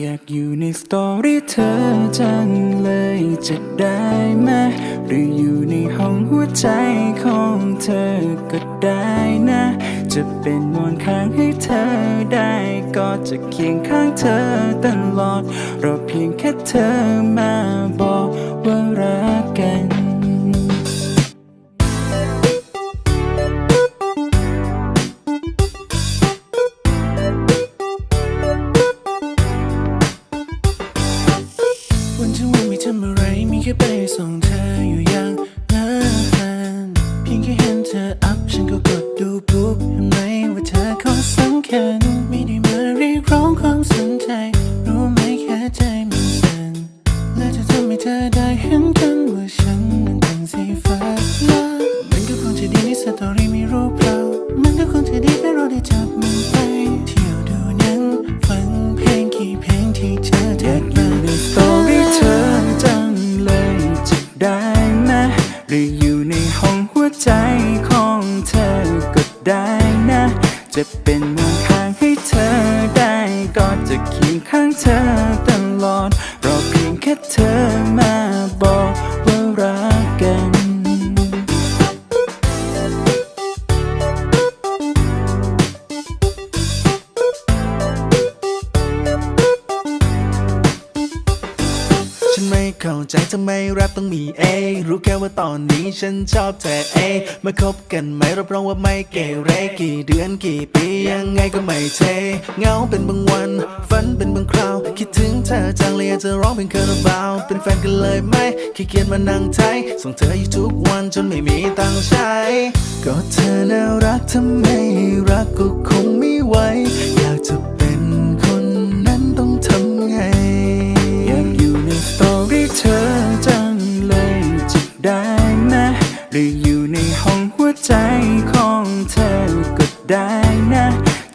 อยากอยู่ในสตอรี่เธอจังเลยจะได้ไหมหรืออยู่ในห้องหัวใจของเธอก็ได้นะ จะเป็นมอนข้างให้เธอได้ ก็จะเคียงข้างเธอตลอดราเพีย แค่ไปส่งเธออยู่อย่างนั้นเพียงแค่เห็นเธออัพฉันก็กดดูปุ๊บเห็นไหมว่าเธอเขาสำคัญไม่ได้มาเรียกร้องความสนใจ รู้ไหมแค่ใจมันสั่นและจะทำให้เธอได้เห็นกันว่าฉันนั้นเป็นสีฟ้าและมันก็คงจะดีในสตอรี่มีรูปเรามันก็คงจะดีแค่เราได้จับ ของเธอก็ได้นะ จะเป็นมืองข้างให้เธอได้ก็จะเคียงข้างเธอตลอดรอเพียงแค่เธอมา เข้าใจทำไมแรปต้องมีเอ รู้แค่ว่าตอนนี้ฉันชอบเธอเอ มาคบกันไหมรับรองว่าไม่เกเรกี่เดือนกี่ปียังไงก็ไม่เทเงาเป็นบางวัน ฝันเป็นบางคราว คิดถึงเธอจังเลยอยากจะร้องเป็นคาราบาวเป็นแฟนกันเลยไหมขี้เกียจมานั่งไทยส่งเธออยู่ทุกวันจนไม่มีตังใช้ ก็เธอน่ารักทำไมรักก็คงไม่ไหว หรือยู่ในห้องหัวใจของเธอก็ได้นะ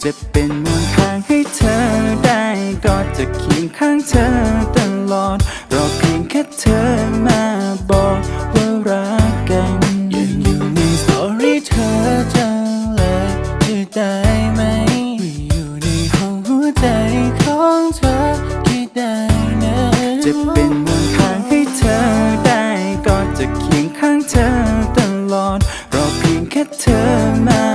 จะเป็นมอนข้างให้เธอได้ก็จะเคียงข้างเธอตลอด รอเพียงแค่เธอมาบอกว่ารักกันยากอยู่ในสตอรี่เธอจังเลยจะได้ไหมหรือยู่ในห้องหัวใจของเธอก็ได้นะจะเป็น my.